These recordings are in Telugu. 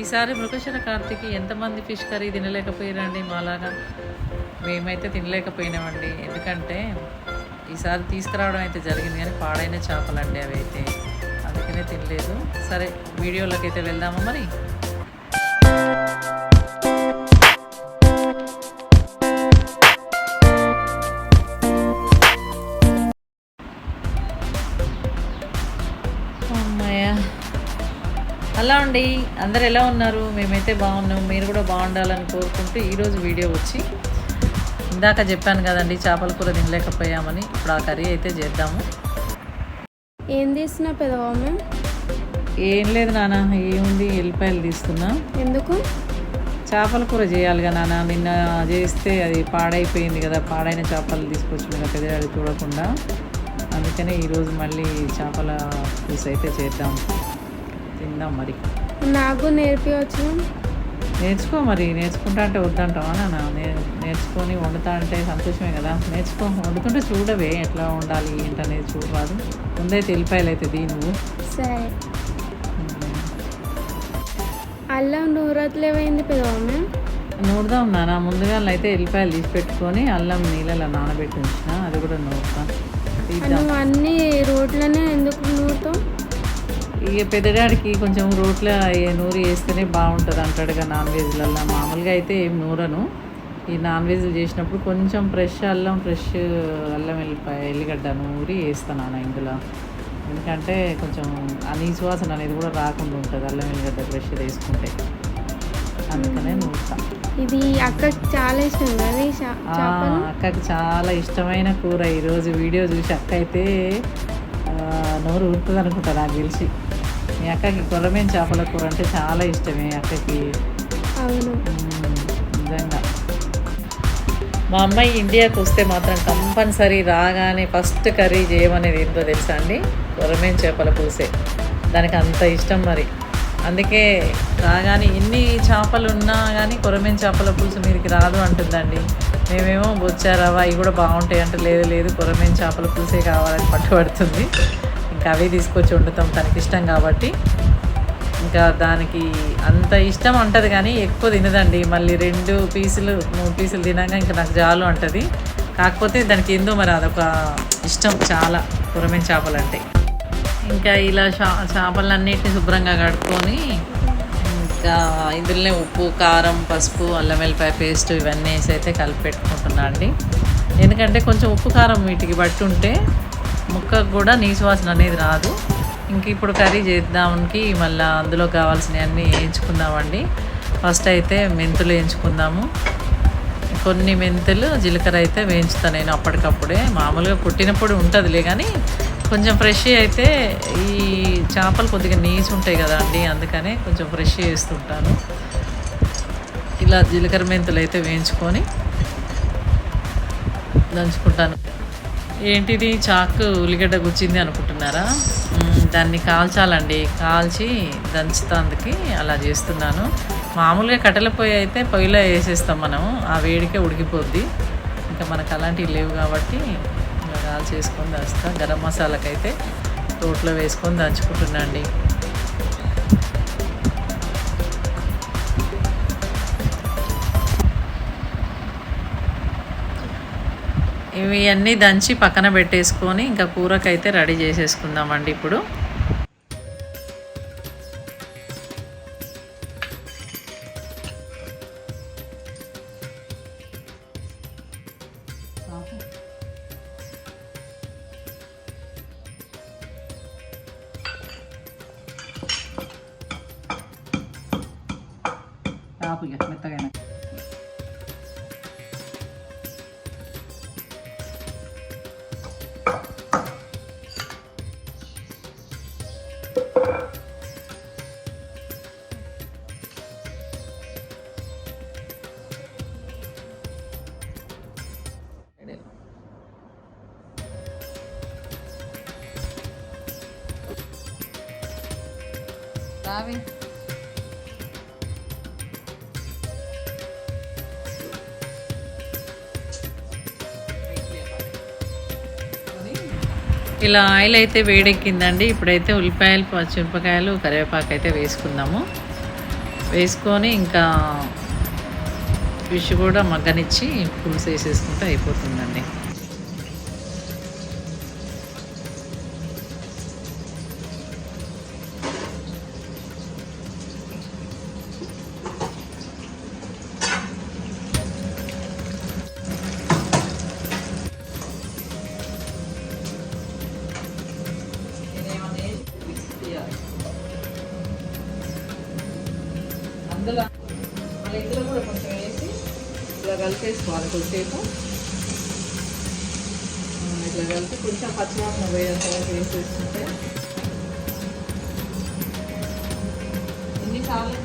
ఈసారి మృగశిర కార్తీకి ఎంతమంది ఫిష్ కర్రీ తినలేకపోయారండి మాలాగా? మేమైతే తినలేకపోయినామండి. ఎందుకంటే ఈసారి తీసుకురావడం అయితే జరిగింది కానీ పాడైన చేపలండి అవి అయితే. అందుకనే తినలేదు. సరే వీడియోలోకి అయితే వెళ్దామా మరి? అలా అండి. అందరు ఎలా ఉన్నారు? మేమైతే బాగున్నాం. మీరు కూడా బాగుండాలని కోరుకుంటూ ఈరోజు వీడియో వచ్చి ఇందాక చెప్పాను కదండి చేపల కూర తినలేకపోయామని. ఇప్పుడు ఆ కర్రీ అయితే చేద్దాము. ఏం తీస్తున్నా పెదవామె ఏం లేదు నాన్న ఏముంది? ఎల్లిపాయలు తీసుకున్నా. ఎందుకు? చేపల కూర చేయాలిగా నాన్న. నిన్న చేస్తే అది పాడైపోయింది కదా. పాడైన చేపలు తీసుకొచ్చింది పెద్దవాడు చూడకుండా. అందుకనే ఈరోజు మళ్ళీ చేపల పులుసు అయితే చేద్దాం. తిందాం మరి. నాకు నేర్పించవచ్చు నేర్చుకో మరి నేర్చుకుంటా అంటే వద్దంటావా నాన్న? నే నేర్చుకొని వండుతా అంటే సంతోషమే కదా. నేర్చుకో వండుతుంటే చూడవే ఎట్లా వండాలి ఏంటనేది చూడరాదు. ముందైతే ఎల్లిపాయలు అయితే దీ నువ్వు సరే అల్లం నూరట్లేమైంది పెదవామె నూరుదాం నాన్న. ముందుగా అయితే ఎల్లిపాయలు తీసి పెట్టుకొని అల్లం నీళ్ళలో నానబెట్టి ఉంచిన. అది కూడా నూరుతా. అన్ని రోట్లనే ఎందుకు నూరుతావు? ఇక పెద్దడాడికి కొంచెం రోట్లో ఏ నూరి వేస్తేనే బాగుంటుంది అంటాడుగా నాన్ వెజ్లల్లో. మామూలుగా అయితే ఏం నూరను. ఈ నాన్ వెజ్ చేసినప్పుడు కొంచెం ఫ్రెష్ అల్లం ఫ్రెష్ అల్లం వెల్లిపాయ ఎల్లిగడ్డ నూరి వేస్తాను ఇందులో. ఎందుకంటే కొంచెం ఆ నీసు వాసన అనేది కూడా రాకుండా ఉంటుంది అల్లం వెల్లిగడ్డ ఫ్రెష్ వేసుకుంటే. అందుకనే నూరుతా. ఇది అక్కకి చాలా ఇష్టం అక్కకి చాలా ఇష్టమైన కూర. ఈరోజు వీడియో చూసి అక్క అయితే నోరు ఊరుతుంది అనుకుంటా నాకు తెలిసి. మీ అక్కకి కొరమేం చేపల కూర అంటే చాలా ఇష్టమే అక్కకి. అవును. మ్మ్, నిజంగా. మా అమ్మాయి ఇండియాకి వస్తే మాత్రం కంపల్సరీ రాగానే ఫస్ట్ కర్రీ చేయమనేది ఏంటో తెలుసా అండి? కొరమేం చేపల పులుసే. దానికి అంత ఇష్టం మరి. అందుకే రాగానే ఎన్ని చేపలు ఉన్నా కానీ కొరమేం చేపల పులుసు మీదకి రాదు అంటుందండి. మేమేమో బొచ్చారవా అవి కూడా బాగుంటాయి అంటే లేదు లేదు కొరమేం చేపల పులుసే కావాలని పట్టుబడుతుంది. ఇంకా అవే తీసుకొచ్చి వండుతాం తనకి ఇష్టం కాబట్టి. ఇంకా దానికి అంత ఇష్టం అంటది కానీ ఎక్కువ తినదండి. మళ్ళీ రెండు పీసులు మూడు పీసులు తినాక ఇంకా నాకు జాలు అంటది. కాకపోతే దానికి ఏందో మరి అదొక ఇష్టం చాలా పురమైన చేపలు అంటే ఇంకా ఇలా చా చేపలన్నిటిని శుభ్రంగా కడుక్కొని ఇంకా ఇందులోనే ఉప్పు కారం పసుపు అల్లం వెల్లిపాయ పేస్ట్ ఇవన్నీ వేసి అయితే కలిపి పెట్టుకుంటున్నా అండి. ఎందుకంటే కొంచెం ఉప్పు కారం వీటికి బట్టి ఉంటే ముక్కకు కూడా నీసు వాసన అనేది రాదు. ఇంక ఇప్పుడు కర్రీ చేద్దామునికి మళ్ళీ అందులో కావాల్సినవన్నీ వేయించుకుందామండి. ఫస్ట్ అయితే మెంతులు వేయించుకుందాము. కొన్ని మెంతులు జీలకర్ర అయితే వేయించుతాను నేను అప్పటికప్పుడే. మామూలుగా పుట్టినప్పుడు ఉంటుందిలే కానీ కొంచెం ఫ్రెష్ అయితే ఈ చేపలు కొద్దిగా నీచు ఉంటాయి కదా అండి అందుకనే కొంచెం ఫ్రెష్ చేస్తుంటాను ఇలా జీలకర్ర మెంతులు అయితే వేయించుకొని దంచుకుంటాను. ఏంటిది? చాకు ఉల్లిగడ్డ గుచ్చింది అనుకుంటున్నారా? దాన్ని కాల్చాలండి. కాల్చి దంచుతాందుకి అలా చేస్తున్నాను. మామూలుగా కట్టెల పొయ్యి అయితే పొయ్యిలో వేసేస్తాం మనం. ఆ వేడికే ఉడికిపోద్ది. ఇంకా మనకు అలాంటివి లేవు కాబట్టి కాల్చేసుకొని దంచుతా గరం మసాలాకైతే తోటలో వేసుకొని దంచుకుంటున్నా ఇవి అన్నీ దంచి పక్కన పెట్టేసుకొని ఇంకా కూరకైతే రెడీ చేసేసుకుందామండి ఇప్పుడు. మెత్తగా sabe? ఇలా ఆయిల్ అయితే వేడెక్కిందండి. ఇప్పుడైతే ఉల్లిపాయలు పచ్చిమిరపకాయలు కరివేపాకు అయితే వేసుకుందాము. వేసుకొని ఇంకా ఫిష్ కూడా మగ్గనిచ్చి పులుసు వేసేసుకుంటే అయిపోతుందండి. ఇలా కలిపేసుకోవాలి కొద్దిసేపు ఇట్లా కలిపి కొంచెం పచ్చివాసన పోయేంత వరకు వేసేసుకుంటే ఎన్నిసార్లు?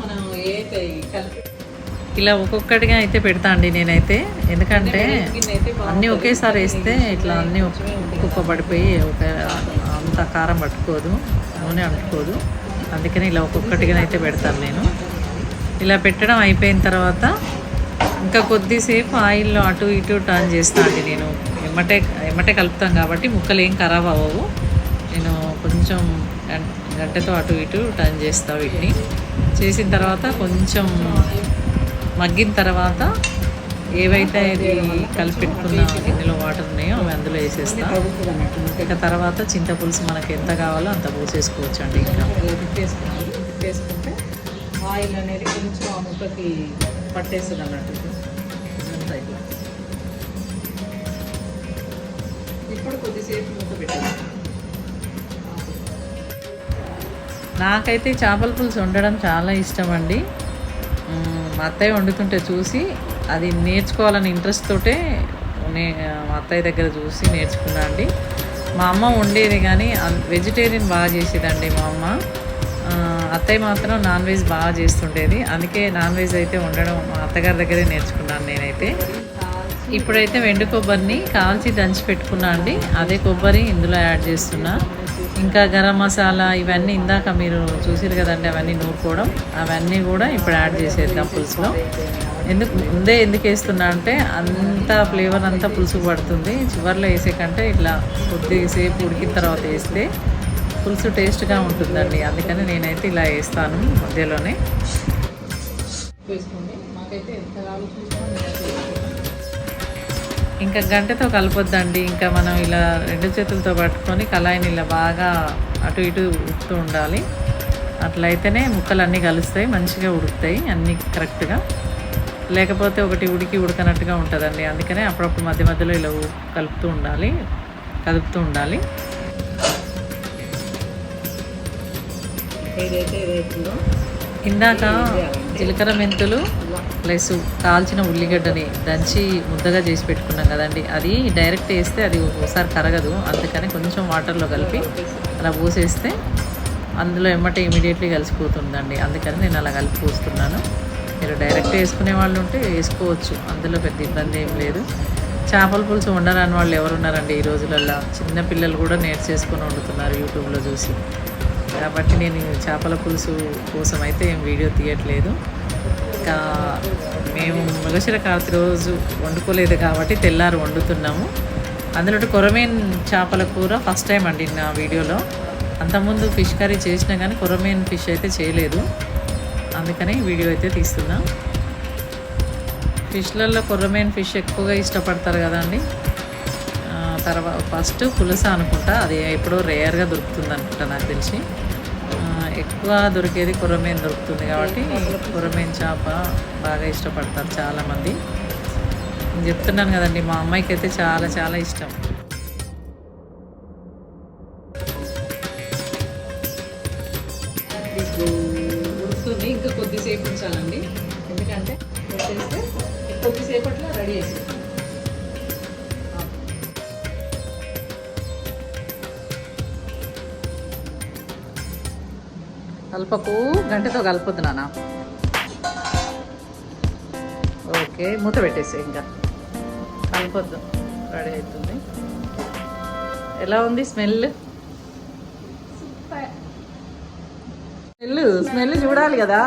మనం కలిపి ఇలా ఒక్కొక్కటిగా అయితే పెడతా అండి నేనైతే. ఎందుకంటే అన్నీ ఒకేసారి వేస్తే ఇట్లా అన్నీ కుక్క పడిపోయి ఒక అంత కారం పట్టుకోదు నూనె అంటుకోదు. అందుకని ఇలా ఒక్కొక్కటిగా అయితే పెడతాను నేను. ఇలా పెట్టడం అయిపోయిన తర్వాత ఇంకా కొద్దిసేపు ఆయిల్లో అటు ఇటు టర్న్ చేస్తాను అండి నేను. ఎమ్మటే ఎమ్మటే కలుపుతాం కాబట్టి ముక్కలు ఏం ఖరాబ్ అవ్వవు. నేను కొంచెం గంటతో అటు ఇటు టర్న్ చేస్తా వీటిని. చేసిన తర్వాత కొంచెం మగ్గిన తర్వాత ఏవైతే ఇది కలిపి పెట్టుకున్న గిన్నెలో వాటర్ ఉన్నాయో అవి అందులో వేసేస్తా. ఇక తర్వాత చింతపులుసు మనకి ఎంత కావాలో అంత పోసేసుకోవచ్చు అండి ఇంకా తిప్పేసుకుంటే ఆయిల్ అనేది కొంచెం ఆ ముక్కకి పట్టేస్తుంది అన్నట్టు. ఇప్పుడు కొద్దిసేపు మూత పెట్టేస్తాం. నాకైతే చేపల పులుసు వండడం చాలా ఇష్టం అండి. మా అత్తయ్య వండుతుంటే చూసి అది నేర్చుకోవాలని ఇంట్రెస్ట్ తోటే నే మా అత్తయ్య దగ్గర చూసి నేర్చుకున్నా అండి. మా అమ్మ వండేది కానీ వెజిటేరియన్ బాగా చేసేదండి మా అమ్మ. అత్తయ్య మాత్రం నాన్ వెజ్ బాగా చేస్తుండేది. అందుకే నాన్ వెజ్ అయితే వండడం మా అత్తగారి దగ్గరే నేర్చుకున్నాను నేనైతే. ఇప్పుడైతే వెండు కొబ్బరిని కాల్చి దంచి పెట్టుకున్నా అండి. అదే కొబ్బరి ఇందులో యాడ్ చేస్తున్నా. ఇంకా గరం మసాలా ఇవన్నీ ఇందాక మీరు చూసారు కదండి అవన్నీ నూరుకోవడం. అవన్నీ కూడా ఇప్పుడు యాడ్ చేసేద్దాం పులుసులో. ఎందుకు ముందే ఎందుకు వేస్తున్నా అంటే అంత ఫ్లేవర్ అంతా పులుసుకు పడుతుంది. చివర్లో వేసే కంటే ఇట్లా కొద్దిసేపు ఉడికిన తర్వాత వేస్తే పులుసు టేస్ట్గా ఉంటుందండి. అందుకని నేనైతే ఇలా వేస్తాను మధ్యలోనే. ఇంకా గంటతో కలపొద్దండి. ఇంకా మనం ఇలా రెండు చేతులతో పట్టుకొని కళాయిని ఇలా బాగా అటు ఇటు ఉడుకుతూ ఉండాలి. అట్లయితేనే ముక్కలు అన్నీ కలుస్తాయి మంచిగా ఉడుకుతాయి అన్నీ కరెక్ట్గా. లేకపోతే ఒకటి ఉడికి ఉడకనట్టుగా ఉంటుందండి. అందుకనే అప్పుడప్పుడు మధ్య మధ్యలో ఇలా కలుపుతూ ఉండాలి. కదుపుతూ ఉండాలి. ఇందాక జీలకర్ర మెంతులు ప్లస్ కాల్చిన ఉల్లిగడ్డని దంచి ముద్దగా చేసి పెట్టుకున్నాం కదండి. అది డైరెక్ట్ వేస్తే అది ఒకసారి కరగదు. అందుకని కొంచెం వాటర్లో కలిపి అలా పోసేస్తే అందులో ఎమ్మటే ఇమీడియట్లీ కలిసిపోతుందండి. అందుకని నేను అలా కలిపి పోస్తున్నాను. మీరు డైరెక్ట్ వేసుకునే వాళ్ళు ఉంటే వేసుకోవచ్చు. అందులో పెద్ద ఇబ్బంది ఏం లేదు. చేపల పులుసు వండరాని వాళ్ళు ఎవరున్నారండి ఈ రోజులల్లో? చిన్న పిల్లలు కూడా నేర్చేసుకొని వండుతున్నారు యూట్యూబ్లో చూసి. కాబట్టి నేను చేపల పులుసు కోసం అయితే ఏం వీడియో తీయట్లేదు. ఇంకా మేము మృగశిర కార్తి రోజు వండుకోలేదు కాబట్టి తెల్లారు వండుతున్నాము. అందులో కొరమేన్ చేపల కూర ఫస్ట్ టైం అండి నా వీడియోలో. అంతకుముందు ఫిష్ కర్రీ చేసినా కానీ కొరమేన్ ఫిష్ అయితే చేయలేదు. అందుకని వీడియో అయితే తీస్తున్నా. ఫిష్లలో కొర్రమేన్ ఫిష్ ఎక్కువగా ఇష్టపడతారు కదండి తర్వాత ఫస్ట్ పులస అనుకుంటా అది ఎప్పుడో రేర్గా దొరుకుతుంది అనుకుంటా నాకు తెలిసి. ఎక్కువ దొరికేది కొర్రమేన్ దొరుకుతుంది కాబట్టి కొర్రమేన్ చేప బాగా ఇష్టపడతారు చాలామంది. నేను చెప్తున్నాను కదండి మా అమ్మాయికి అయితే చాలా చాలా ఇష్టం. కలపకు గంటతో కలపొద్దు నాన్న. ఓకే మూత పెట్టేసి ఇంకా. కలపొద్దు. రెడీ అవుతుంది. ఎలా ఉంది స్మెల్? స్మెల్ స్మెల్ చూడాలి కదా.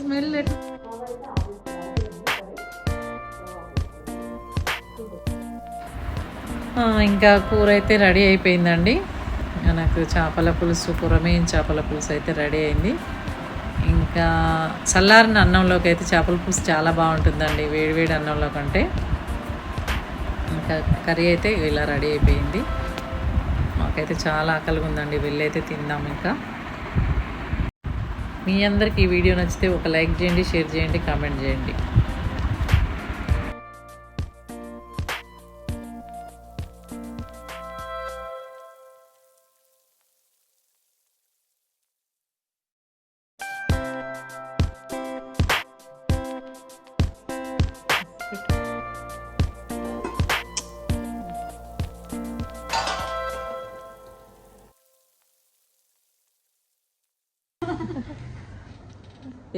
స్మెల్ ఇంకా కూర అయితే రెడీ అయిపోయిందండి. నాకు చేపల పులుసు కురమేం చేపల పులుసు అయితే రెడీ అయింది. ఇంకా చల్లారిన అన్నంలోకి అయితే చేపల పులుసు చాలా బాగుంటుందండి వేడివేడి అన్నంలో కంటే. ఇంకా కర్రీ అయితే ఇలా రెడీ అయిపోయింది. మాకైతే చాలా ఆకలిగా ఉందండి వెళ్ళైతే తిందాం ఇంకా. మీ అందరికీ ఈ వీడియో నచ్చితే ఒక లైక్ చేయండి షేర్ చేయండి కామెంట్ చేయండి.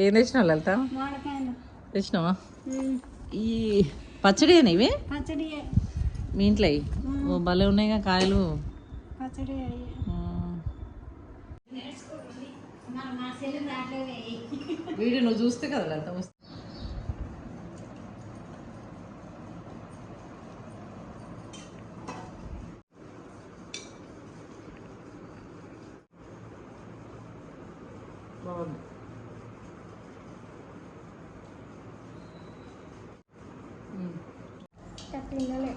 ఏం తెచ్చినావు లలిత? తెచ్చినావా? ఈ పచ్చడియేనా ఇవి? పచ్చడి మీ ఇంట్లో ఇవి? ఓ భలే ఉన్నాయిగా కాయలు. పచ్చడి. వీడియో నువ్వు చూస్తే కదా లలిత బాగుంది. తినలే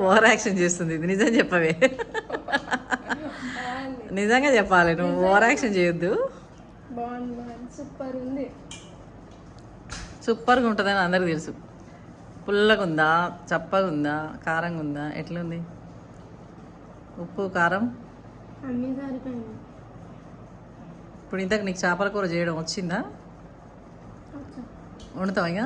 ఓవర్ యాక్షన్ చేస్తుంది ఇది. నిజం చెప్పవే. నిజంగా చెప్పాలి. నువ్వు ఓవర్ యాక్షన్ చేయొద్దు. సూపర్ ఉంది. సూపర్గా ఉంటుందని అందరికి తెలుసు. పుల్లగా ఉందా? చప్పగా ఉందా? కారంగా ఉందా? ఎట్లుంది ఉప్పు కారం? అన్ని సరిపోయింది. ఇప్పుడు ఇంతకు నీకు చేపల కూర చేయడం వచ్చిందా? వండుతావు ఇక?